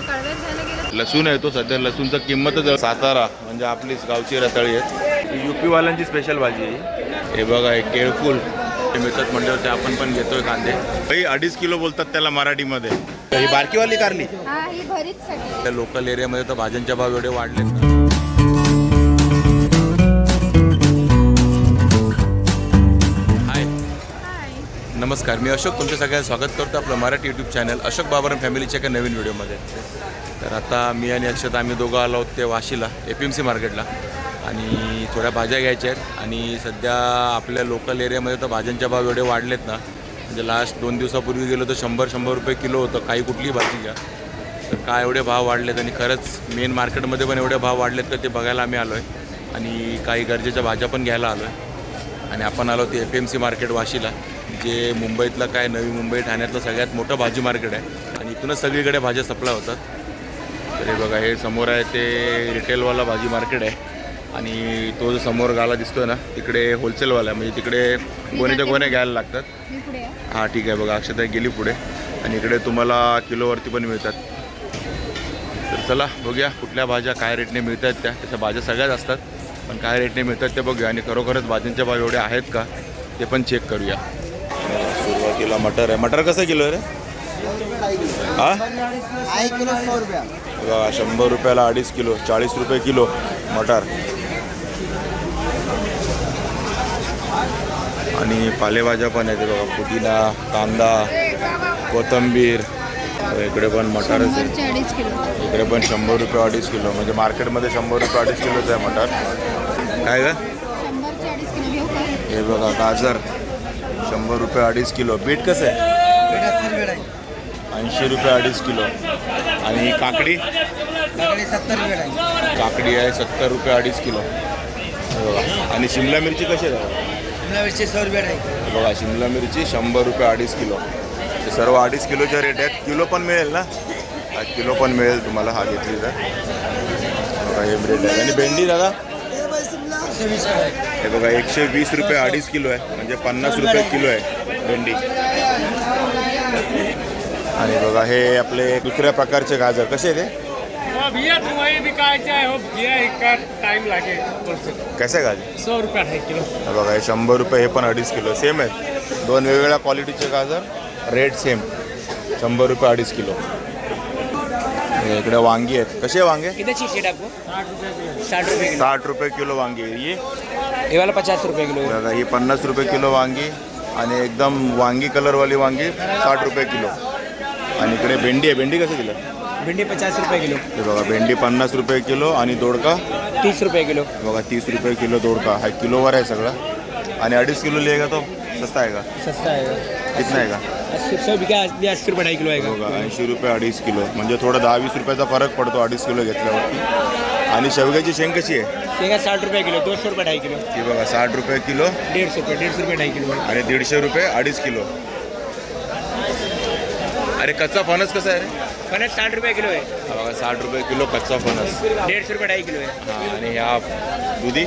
कळव्यात गेलं लसूण आहे तो सध्या लसूणचा किंमतच सातारा म्हणजे आपलीच गावची रताळी आहे. युपीवाल्यांची स्पेशल भाजी आहे. हे बघा हे केळफूल. ते मिळतात म्हणल्यावर ते आपण पण घेतोय कांदे. काही अडीच किलो बोलतात त्याला मराठीमध्ये. ही बारकीवाली कारली. हा ही भरीच त्या लोकल एरियामध्ये तर भाज्यांच्या भाव एवढे वाढलेत ना. नमस्कार मी अशोक तुमचं सगळ्यांना स्वागत करतो आपलं मराठी यूट्यूब चॅनल अशोक बाबर फॅमिलीच्या एका नवीन व्हिडिओमध्ये तर आता मी आणि अक्षत आम्ही दोघं आलो आहोत ते वाशीला ए पी एम सी मार्केटला आणि थोड्या भाज्या घ्यायच्या आहेत. आणि सध्या आपल्या लोकल एरियामध्ये तर भाज्यांच्या भाव एवढे वाढलेत ना म्हणजे लास्ट दोन दिवसापूर्वी गेलो तर शंभर शंभर रुपये किलो होतं काही कुठलीही भाजी घ्या तर काय एवढे भाव वाढलेत आणि खरंच मेन मार्केटमध्ये पण एवढे भाव वाढलेत का ते बघायला आम्ही आलो आहे आणि काही गरजेच्या भाज्या पण घ्यायला आलो आहे आणि आपण आलो ते A P M C market वाशीला. जे मुंबईतलं काय नवी मुंबई ठाण्यातलं सगळ्यात मोठं भाजी मार्केट आहे आणि इथूनच सगळीकडे भाज्या सप्लाय होतात. तर हे बघा हे समोर आहे ते रिटेलवाला भाजी मार्केट आहे. आणि तो जो समोर गाला दिसतोय ना तिकडे होलसेलवाला आहे. म्हणजे तिकडे गोण्याच्या गोण्या घ्यायला लागतात. हां ठीक आहे बघा अक्षता गेली पुढे. आणि इकडे तुम्हाला किलोवरती पण मिळतात. तर चला बघूया कुठल्या भाज्या काय रेटने मिळत आहेत त्या. तशा भाज्या सगळ्याच असतात. पण काय रेटने मिळतात ते बघूया. आणि खरोखरच भाज्यांच्या भाव एवढे आहेत का ते पण चेक करूया. सुरुवातीला मटर आहे. मटर कसं किलो आहे रे? हां? बघा शंभर रुपयाला अडीच किलो चाळीस रुपये किलो मटार. आणि पालेभाज्या पण आहेत बघा पुदिना कांदा कोथंबीर. इकडे पण मटारच आहे. इकडे पण शंभर रुपये अडीच किलो. म्हणजे मार्केटमध्ये शंभर रुपये अडीच किलोचं आहे मटार. काय का हे बघा गाजर. शंभर रुपये अडीच किलो. बीट कसं आहे? ऐंशी रुपये अडीच किलो. आणि काकडी? सत्तर काकडी आहे सत्तर रुपये अडीच किलो. बघा. आणि शिमला मिरची कशी आहे? शिमला सौ रुपये बघा शिमला मिरची शंभर रुपये अडीच किलो. हे सर्व अडीच किलोच्या रेट आहेत. किलो पण मिळेल ना? किलो पण मिळेल तुम्हाला. हा घेतली तर बघा हे रेट आहे. आणि भेंडी दादा? हे बघा एकशे वीस रुपये अडीच किलो आहे. म्हणजे पन्नास रुपये किलो आहे भेंडी. आणि बघा हे आपले दुसऱ्या प्रकारचे गाजर. कसे आहे ते हो हो कसे आहे गाजर? से रुपया किलो. बघा हे शंभर रुपये हे पण अडीच किलो. सेम आहेत. दोन वेगवेगळ्या क्वालिटीचे गाजर. रेट सेम शंभर रुपये अडीच किलो. हे इकडे वांगी आहेत. कसे वांगे? साठ रुपये किलो. साठ रुपये किलो. वांगी ये ये वाला पचास रुपये किलो. बघा ही पन्नास रुपये किलो वांगी आणि एकदम वांगी कलरवाली वांगी साठ रुपये किलो. आणि इकडे भेंडी आहे. भेंडी कसं दिलं? भिंडी पचास रुपये किलो. हे बघा भेंडी पन्नास रुपये किलो आणि दोडका. तीस रुपये किलो. बघा तीस रुपये किलो दोडका. हा किलोवर आहे सगळं. आणि अडीच किलो लिहेगा तो सस्ता आहे का? सस्ता है कितना आहे का? अस्सी रुपये ढाई किलो आएगा बघा ऐंशी रुपये अडीच किलो. म्हणजे थोडं दहा वीस रुपयाचा फरक पडतो अडीच किलो घेतल्यावरती. आणि शेवग्याची शेंग कशी आहे? शेंगा साठ रुपये किलो दो सौ रुपये ढाई किलो. ती बघा साठ रुपये किलो. सौ रुपये सौ रुपये ढाई किलो आणि दीडशे रुपये अडीच किलो. अरे कच्चा फणस कसा आहे रे? फनस साठ रुपये किलो है हा बघा साठ रुपये किलो कच्चा फणस. सौ रुपये ढाई किलो है हा आणि ह्या दुधी?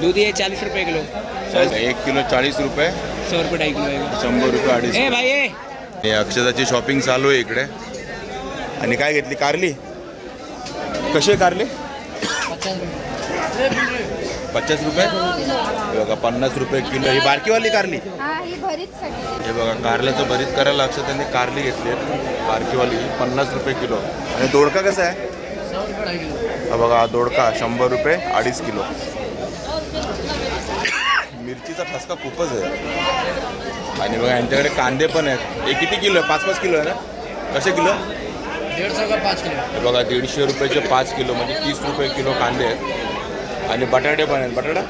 दूधी है चालीस रुपये किलो. एक किलो चाळीस रुपये. सौ रुपये ढाई किलो आएगा शंभर रुपये अडीच ए भाई ए. हे अक्षताची शॉपिंग चालू आहे इकडे. आणि काय घेतली? कारली? कशी आहे कारली? पचास रुपये? हे बघा पन्नास रुपये किलो. ही बारकीवाली कारली? हा बघा कारल्याचं भरीत करायला लक्ष त्यांनी कारली घेतली आहे बारकीवाली पन्नास रुपये किलो. आणि दोडका कसा आहे? हा बघा दोडका शंभर रुपये अडीच किलो. मिरचीचा ठसका खूपच आहे. आणि बघा यांच्याकडे कांदे पण आहेत. हे किती किलो आहे? पाच पाच किलो आहे ना? कसे किलो? हे बघा दीडशे रुपयाचे पाच किलो म्हणजे तीस रुपये किलो कांदे आहेत. आणि बटाटे पण आहेत. बटाटा?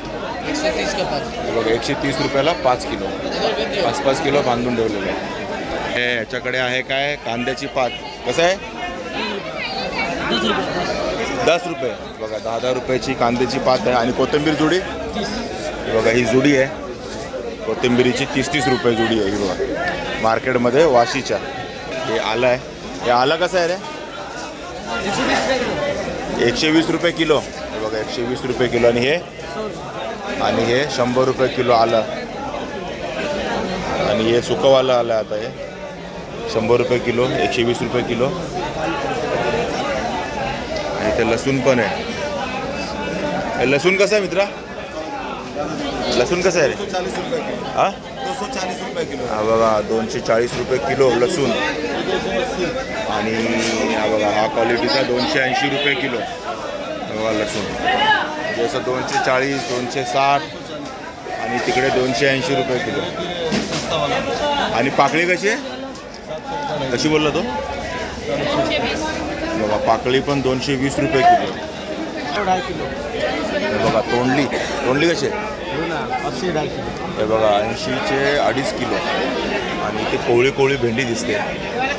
हे बघा एकशे तीस रुपयाला पाच किलो. पाच पाच किलो बांधून ठेवलेले आहे हे याच्याकडे आहे काय? कांद्याची पात. कसं आहे? दस रुपये बघा दहा दहा रुपयाची कांद्याची पात आहे. आणि कोथिंबीर जुडी? हे बघा ही जुडी आहे. कोथिंबिरीची तीस तीस रुपये जुडी आहे. ही बघा मार्केटमध्ये वाशीच्या. हे आलं आहे. हे आलं कसं आहे रे? एकशे वीस रुपये किलो. हे बघा एकशे वीस रुपये किलो. आणि हे? आणि हे शंभर रुपये किलो आलं. आणि हे सुकंवालं आलं आता हे. शंभर रुपये किलो एकशे वीस रुपये किलो. आणि इथे लसूण पण आहे. हे लसूण कसं आहे मित्रा? लसूण कसं आहे रे? हा? हा बघा दोनशे चाळीस रुपये किलो लसूण. आणि हा बघा हा क्वालिटीचा दोनशे ऐंशी रुपये किलो. बघा लसूण. म्हणजे जसं दोनशे चाळीस दोनशे साठ आणि तिकडे दोनशे ऐंशी रुपये किलो. आणि पाकळी कशी आहे? कशी बोलला तो? बघा पाकळी पण दोनशे वीस रुपये किलो. किलो बघा तोंडली. तोंडली कशी आहे? हे बघा ऐंशीचे अडीच किलो. आणि ते कोवळी कोवळी भेंडी दिसते.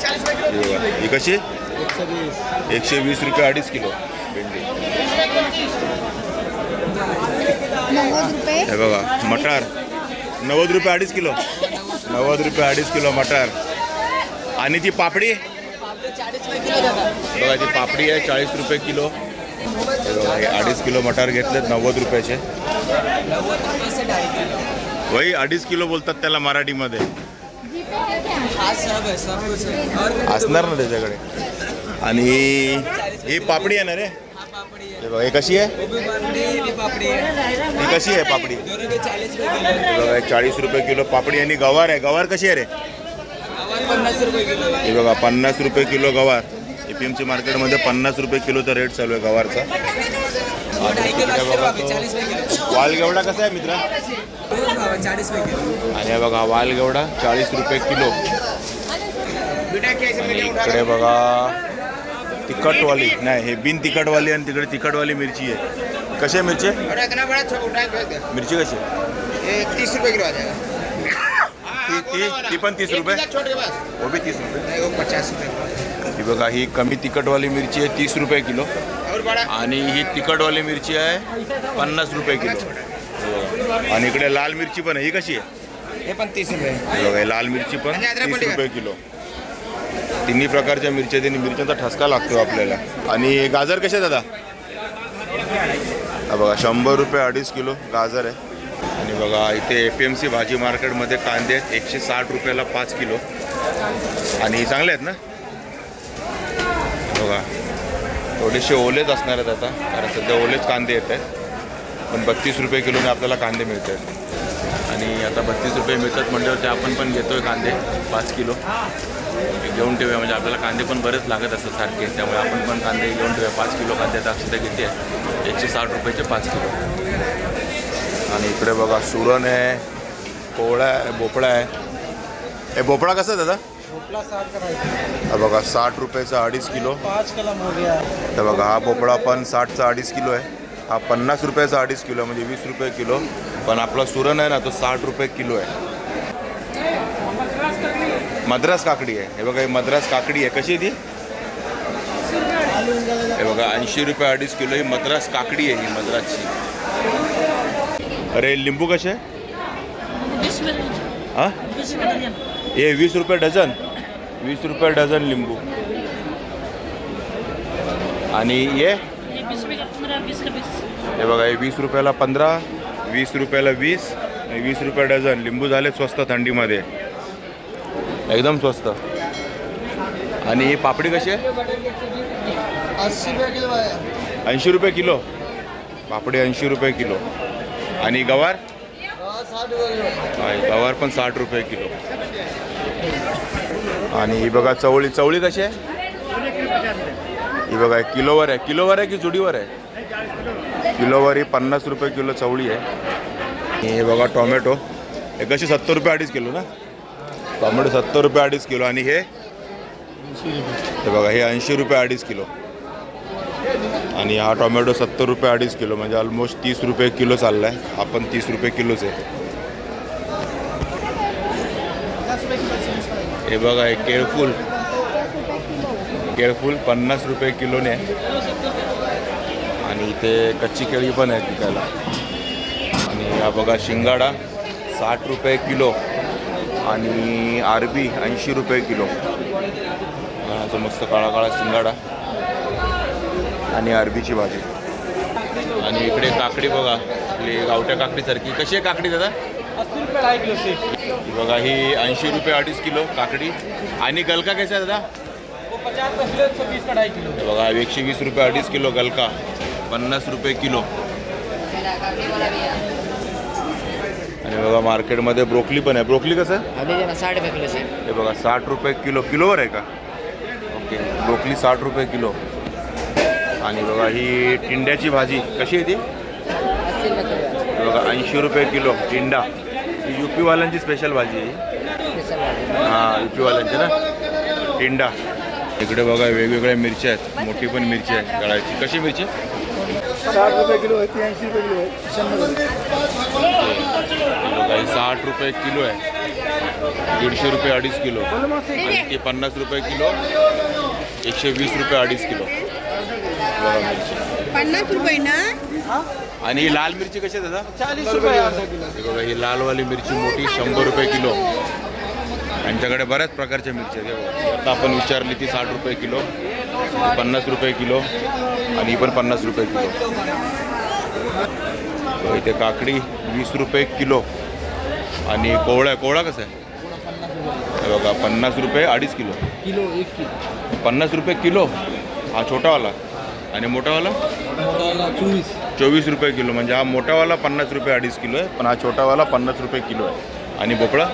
हे ही कशी? एक सौ बीस एकशे वीस रुपये अडीच किलो. भेंडी हे बघा मटार. नव्वद रुपये अडीच किलो. नव्वद रुपये अडीच किलो मटार. आणि ती पापडी? बघा ती पापडी आहे चाळीस रुपये किलो. हे बघा हे अडीच किलो मटार घेतलेत नव्वद रुपयाचे. वही अडीच किलो बोलतात त्याला मराठीमध्ये. असणार ना त्याच्याकडे. आणि ही पापडी आहे ना रे? हे बघा हे कशी आहे? ही कशी आहे पापडी? हे बघा चाळीस रुपये किलो पापडी आणि गवार आहे. गवार कशी आहे रे? हे बघा पन्नास रुपये किलो गवार. ए पी एम सी मार्केटमध्ये पन्नास रुपये किलोचा रेट चालू आहे गवारचा. आणि तिकडे बघा तो वाल गेवडा कसा आहे मित्रा आणि हे बघा वाल गेवडा चाळीस रुपये किलो. इकडे बघा तिखटवाली. नाही हे बिन तिखटवाली आणि तिकडे तिखटवाली मिरची आहे. कशी आहे मिरची? मिरची कशी? तीस रुपये किलो ती पण तीस रुपये? वो भी तीस पचास रुपये. ही बघा ही कमी तिखटवाली मिरची आहे तीस रुपये किलो. आणि ही तिखटवाली मिरची आहे पन्नास रुपये किलो. हे. आणि इकडे लाल मिरची पण आहे. ही कशी आहे? ये पण तीस रुपये. हे बघा ही लाल मिरची पण तीस? रुपये किलो. तिन्ही प्रकारच्या मिरच्या त्यांनी मिरच्यांचा ठसका लागतो आपल्याला. आणि गाजर कसे दादा? हा बघा शंभर रुपये अडीच किलो गाजर आहे. आणि बघा इथे ए पी एम सी भाजी मार्केटमध्ये कांदे आहेत एकशे साठ रुपयाला पाच किलो. आणि चांगले आहेत ना? बघा. थोडेसे ओलेच असणार आहेत आता. कारण सध्या ओलेच कांदे येत आहेत. पण बत्तीस रुपये किलोने आपल्याला कांदे मिळत आहेत आणि आता बत्तीस रुपये मिळतात ते आपण पण घेतोय कांदे पाच किलो. घेऊन ठेवूया. म्हणजे आपल्याला कांदे पण बरेच लागत असतात सारखे. त्यामुळे आपण पण कांदे घेऊन ठेवूया. पाच किलो कांदे आता अक्षता किती आहे एकशे साठ रुपयाचे पाच किलो. आणि इकडे बघा सुरण आहे कोवळा आहे भोपळा आहे. हे भोपळा कसा आहे दादा? भोपला साठ का ढाई किलो हा बघा साठ रुपयाचा अडीच किलो. पाँच कलम हो तर बघा हा भोपळा पण साठचा अडीच किलो आहे. हा पन्नास रुपयाचा अडीच किलो म्हणजे वीस रुपये किलो. पण आपला सुरण आहे ना तो साठ रुपये किलो आहे. मद्रास काकडी आहे. हे बघा ही मद्रास काकडी आहे. कशी आहे ती? हे बघा ऐंशी रुपये अडीच किलो ही मद्रास काकडी आहे ही मद्रासची. अरे लिंबू कसे? हां? हे वीस रुपये डझन. वीस रुपये डझन लिंबू. आणि ये? हे बघा हे वीस रुपयाला पंधरा वीस रुपयाला वीस आणि वीस रुपये डझन. लिंबू झाले स्वस्त थंडीमध्ये. एकदम स्वस्त. आणि ही पापडी कशी आहे? ऐंशी रुपये किलो. पापडी ऐंशी रुपये किलो. आणि गवार? गवार पण साठ रुपये किलो. आणि ही बघा चवळी चवळी कशी आहे? बघा किलोवर आहे किलोवर आहे की जुडीवर आहे? किलोवर ही पन्नास रुपये किलो चवळी आहे. हे बघा टोमॅटो. हे कशी सत्तर रुपये अडीच किलो ना? टोमॅटो सत्तर रुपये अडीच किलो आणि हे? हे बघा हे ऐंशी रुपये अडीच किलो. आणि हा टोमॅटो सत्तर रुपये अडीच किलो म्हणजे ऑलमोस्ट तीस रुपये किलो चालला आहे आपण तीस रुपये किलोच आहे. हे बघा हे केळफूल. केळफूल पन्नास रुपये किलोने आहे. आणि इथे कच्ची केळी पण आहे विकायला आणि हा बघा शिंगाडा साठ रुपये किलो. आणि आरबी ऐंशी रुपये किलो. हा, तो मस्त काळा काळा शिंगाडा. आणि अरबीची भाजी. आणि इकडे काकडी बघा. आपली गावठ्या काकडीसारखी कशी आहे काकडी दादा? बघा ही ऐंशी रुपये अडीच किलो काकडी. आणि गलका कसा आहे दादा? हे बघा एकशे वीस रुपये अडीच किलो गलका पन्नास रुपये किलो. आणि बघा मार्केटमध्ये ब्रोकली पण आहे. ब्रोकली कसं आहे? अभी जना साठ रुपये किलो हे बघा साठ रुपये किलो. किलोवर आहे का? ओके ब्रोकली साठ रुपये किलो. आणि बघा ही टिंड्याची भाजी. कशी आहे ती? बघा ऐंशी रुपये किलो टिंडा. ही युपीवाल्यांची स्पेशल भाजी आहे हां युपीवाल्यांची ना. टिंडा. इकडे बघा वेगवेगळ्या मिरच्या आहेत. मोठी पण मिरची आहे गळाची. कशी मिरची? साठ रुपये किलो है ऐंशी रुपये किलो है शंभर बघा ही साठ रुपये किलो आहे. दीडशे रुपये अडीच किलो. आणि ते पन्नास रुपये किलो. एकशे वीस रुपये अडीच किलो. बघा मिरची. पन्नास रुपये ना? आणि ही लाल मिरची कशी आहे दादा? चालीस रुपये अर्धा किलो. बघा ही लालवाली मिरची मोठी शंभर रुपये किलो. यांच्याकडे बऱ्याच प्रकारच्या मिरच्या आहेत. हे बघा. आता आपण विचारली ती साठ रुपये किलो पन्नास रुपये किलो आणि ही पण पन्नास रुपये किलो. इथे काकडी वीस रुपये किलो आणि कोवळा कोवळा कसा आहे? बघा पन्नास रुपये अडीच किलो. किलो एक किलो. पन्नास रुपये किलो? हा छोटावाला. आणि मोठावाला चोवीस. चोवीस रुपये किलो. म्हणजे हा मोठावाला पन्नास रुपये अडीच किलो आहे पण हा छोटावाला पन्नास रुपये किलो आहे. आणि भोपळा?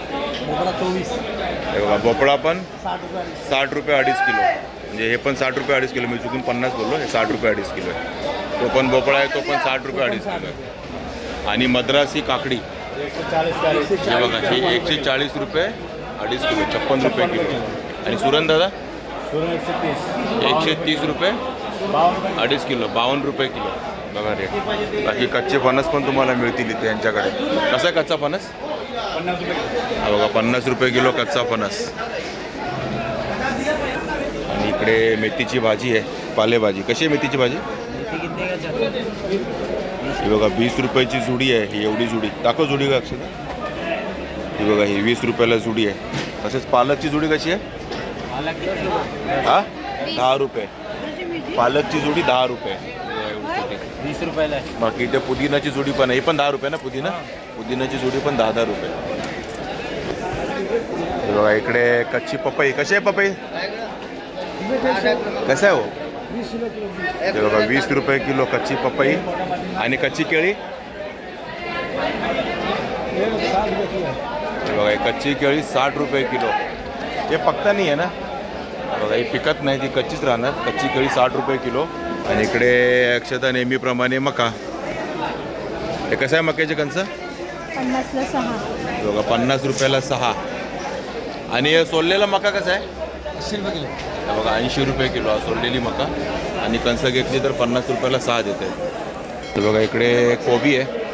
मोटाला चोवीस. हे बघा भोपळा पण साठ रुपये अडीच. साठ रुपये अडीच किलो. म्हणजे हे पण साठ रुपये अडीच किलो मी चुकून पन्नास बोललो हे साठ रुपये अडीच किलो आहे. तो पण भोपळा आहे तो पण साठ रुपये अडीच किलो आहे. आणि मद्रासी काकडी. हे बघा ही एकशे चाळीस रुपये अडीच किलो छप्पन रुपये किलो. आणि सुरन दादा? एकशे तीस रुपये अडीच किलो बावन्न रुपये किलो. बघा रेट बाकी कच्चे फणस पण तुम्हाला मिळतील इथे यांच्याकडे. कसा आहे कच्चा फणस. हा बघा पन्नास रुपये किलो कच्चा फणस. आणि इकडे मेथीची भाजी आहे पालेभाजी. कशी आहे मेथीची भाजी? ही बघा वीस रुपयाची जुडी आहे ही एवढी जुडी. दाखव जुडी का अक्षदा? ही बघा ही वीस रुपयाला जुडी आहे. तसेच पालकची जुडी कशी आहे? हा? दहा रुपये. पालकची जुडी दहा रुपये. वीस रुपयाला आहे. बाकी इथे पुदिनाची जुडी पण आहे. ही पण दहा रुपये ना पुदिना? पुदिनाची जुडी पण दहा दहा रुपये. हे बघा इकडे कच्ची पपई. कशी आहे पपई? कसं आहे हो? वीस रुपये किलो हे बघा वीस रुपये किलो कच्ची पपई आणि कच्ची केळी. है बघा ही कच्ची केळी साठ रुपये किलो. हे पक्का नाही आहे ना? बघा ही पिकत नाही ती कच्चीच राहणार. कच्ची केळी साठ रुपये किलो. आणि इकडे अक्षता नेहमीप्रमाणे मका. हे कसं आहे मक्याचे कंच पन्नासला सहा. हे बघा पन्नास रुपयाला सहा. आणि हे सोललेला मका कसा आहे? अस्सी रुपये किलो. हे बघा ऐंशी रुपये किलो हा सोललेली मका. आणि कंस घेतली तर पन्नास रुपयाला सहा देते. हे बघा इकडे कोबी आहे.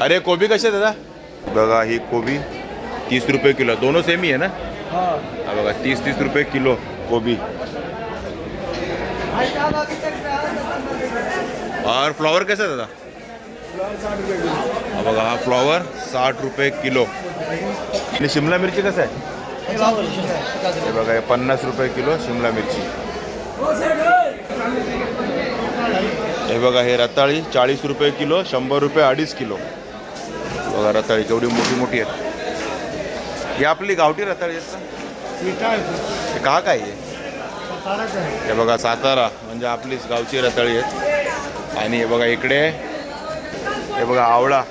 अरे कोबी कशी आहे दादा? बघा ही कोबी तीस रुपये किलो. दोनों सेम आहे ना? हाँ. हा बघा तीस तीस रुपये किलो कोबी. और फ्लॉवर कसं आहे दादा हा बघा हा फ्लॉवर साठ रुपये किलो. आणि शिमला मिरची कसं आहे? हे बघा हे पन्नास रुपये किलो शिमला मिरची. हे बघा हे रताळी चाळीस रुपये किलो शंभर रुपये अडीच किलो. बघा रताळी केवढी मोठी मोठी आहेत. ही आपली गावठी रताळी आहेत का? हे का काय आहे? हे बघा सातारा म्हणजे आपलीच गावची रताळी आहेत. आणि हे बघा इकडे. हे बघा आवळा.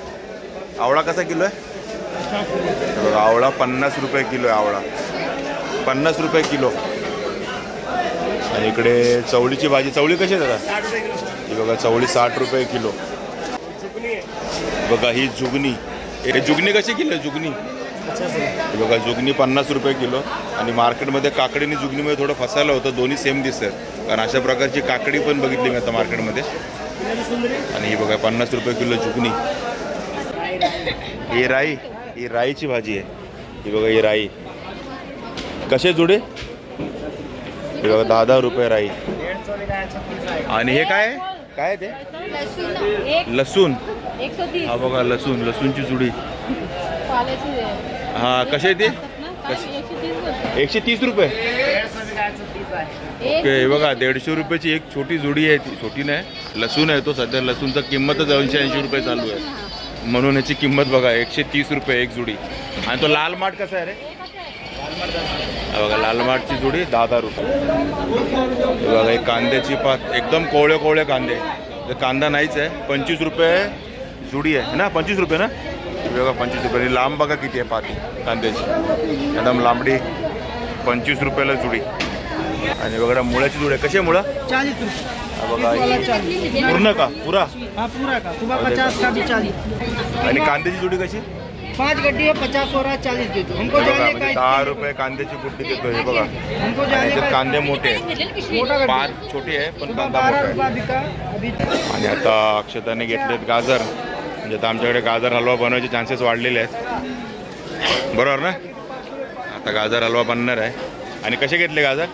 आवळा कसा किलो आहे? हे बघा आवळा पन्नास रुपये किलो आहे आवळा. पन्नास रुपये किलो. आणि इकडे चवळीची भाजी. चवळी कशी आहे दादा? ही बघा चवळी साठ रुपये किलो. बघा ही जुगनी. हे जुगनी कशी किलो आहे? जुगनी. बघा जुगनी पन्नास रुपये किलो. आणि मार्केटमध्ये काकडी आणि जुगनीमध्ये थोडं फसायला होतं. दोन्ही सेम दिसतं कारण अशा प्रकारची काकडी पण बघितली मी आता मार्केटमध्ये. आणि ही बघा पन्नास रुपये किलो जुगनी ही राई ही राईची भाजी आहे. ही बघा ही राई. कसे जुडे? हे बघा दहा दहा रुपये राई. आणि हे काय? आहे? काय ते? लसूण. हा बघा लसूण लसूणची जुडी. हा कसे ते? एकशे तीस बोलतो. एकशे तीस रुपये. ओके बघा दीडशे रुपयाची एक छोटी जुडी आहे ती. छोटी नाही लसूण आहे तो सध्या लसूणचा किंमतच ऐंशी ऐंशी रुपये चालू आहे. म्हणून याची किंमत बघा एकशे तीस रुपये एक जुडी. आणि तो लाल माठ कसा आहे रे? बघा लाल माठची जुडी दहा दहा रुपये. बघा एक कांद्याची पात एकदम कोवळे कोवळे कांदे. तर कांदा नाहीच आहे पंचवीस रुपये जुडी आहे ना? पंचवीस रुपये ना? बघा पंचवीस रुपये. लांब बघा किती आहे पाती कांद्याची. एकदम लांबडी पंचवीस रुपयाला जुडी. आणि बघा मुळ्याची जुडी आहे कशी आहे मुळा? बघा पूर्ण का? पुरा? हाँ आणि कांद्याची जुडी कशी? पाँच गड्डी है पचास हो रहा है चालीस दे दो हमको बघा जाने म्हणजे का दहा रुपये कांद्याची बुट्टी देतो हे बघा. हमको आणि जाने याच्यात का कांदे मोठे पाच छोटी आहे पण कांदा मोठा आहे. आणि आता अक्षताने घेतलेत गाजर. म्हणजे आता आमच्याकडे गाजर हलवा बनवायचे चान्सेस वाढलेले आहेत. बरोबर ना? आता गाजर हलवा बनणार आहे. आणि कसे घेतले गाजर?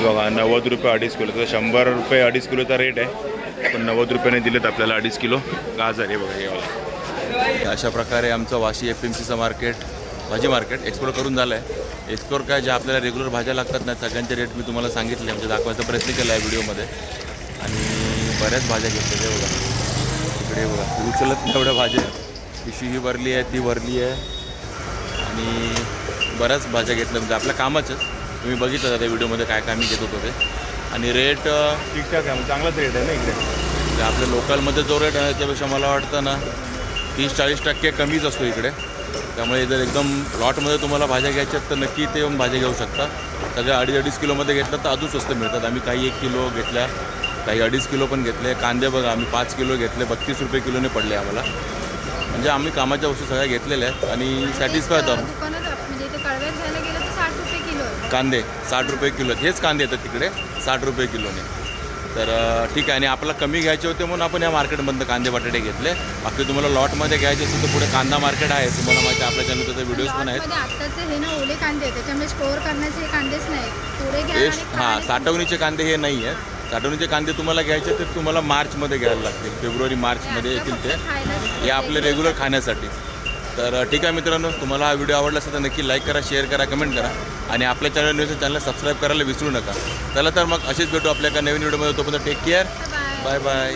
बघा नव्वद रुपये अडीच किलो. तर शंभर रुपये अडीच किलोचा रेट आहे. पण नव्वद रुपयाने दिलेत आपल्याला अडीच किलो. गाजर हे बघा हे बघा. अशा प्रकारे आमचं वाशी एफ एम सीचं मार्केट भाजी मार्केट एक्सप्लोर करून झालं आहे एक्सप्लोर काय ज्या आपल्याला रेग्युलर भाज्या लागतात ना सगळ्यांचे रेट मी तुम्हाला सांगितले. म्हणजे दाखवायचा प्रयत्न केला आहे व्हिडिओमध्ये. आणि बऱ्याच भाज्या घेतलेल्या आहे बघा. इकडे बघा उचलत तेवढ्या एवढ्या भाज्या. पिशवी ही भरली आहे ती भरली आहे. आणि बऱ्याच भाज्या घेतल्या. म्हणजे आपल्या कामाचंच. तुम्ही बघितलं त्या व्हिडिओमध्ये काय काय मी घेत होतो ते. आणि रेट ठीकठाक आहे चांगलाच रेट आहे ना इकडे? म्हणजे आपल्या लोकलमध्ये जो रेट आहे त्यापेक्षा मला वाटतं ना तीस चाळीस टक्के कमीच असतो इकडे. त्यामुळे जर एकदम लॉटमध्ये तुम्हाला भाज्या घ्यायच्या आहेत तर नक्की ते येऊन भाज्या घेऊ शकता. सगळ्या अडीच अडीच किलोमध्ये घेतलं तर अजून स्वस्त मिळतात. आम्ही काही एक किलो घेतल्या काही अडीच किलो पण घेतले. कांदे बघा आम्ही पाच किलो घेतले. बत्तीस रुपये किलोने पडले आम्हाला. म्हणजे आम्ही कामाच्या वस्तू सगळ्या घेतलेल्या आहेत आणि सॅटिस्फाय होतो दुकानात म्हणजे इथे कळव्यात घ्यायला गेलं तर साठ रुपये किलो आहे कांदे साठ रुपये किलो. हेच कांदे येतात तिकडे साठ रुपये किलोने. तर ठीक आहे. आणि आपल्याला कमी घ्यायचे होते म्हणून आपण या मार्केटमधनं कांदे बटाटे घेतले. बाकी तुम्हाला लॉटमध्ये घ्यायचे असेल तर पुढे कांदा मार्केट आहे. तुम्हाला माहिती आहे, आपल्या चॅनलचे व्हिडिओज पण आहेत. आत्ताचे हे ना ओले कांदे आहेत. त्याच्यामुळे स्टोअर करण्याचे हे कांदेच नाही थोडे घ्या हे आणि हां साठवणीचे कांदे हे नाही आहेत. साठवणीचे कांदे तुम्हाला घ्यायचे तर तुम्हाला मार्चमध्ये घ्यायला लागतील. फेब्रुवारी मार्चमध्ये येतील ते. हे आपले रेग्युलर खाण्यासाठी. तर ठीक आहे मित्रांनो तुम्हाला हा व्हिडिओ आवडला असेल तर नक्की लाईक करा शेअर करा कमेंट करा आणि आपल्या चॅनल न्यूज चॅनल सबस्क्राईब करायला विसरू नका. चला तर मग असेच भेटू आपल्या एका नवीन व्हिडिओमध्ये. तोपर्यंत टेक केअर बाय बाय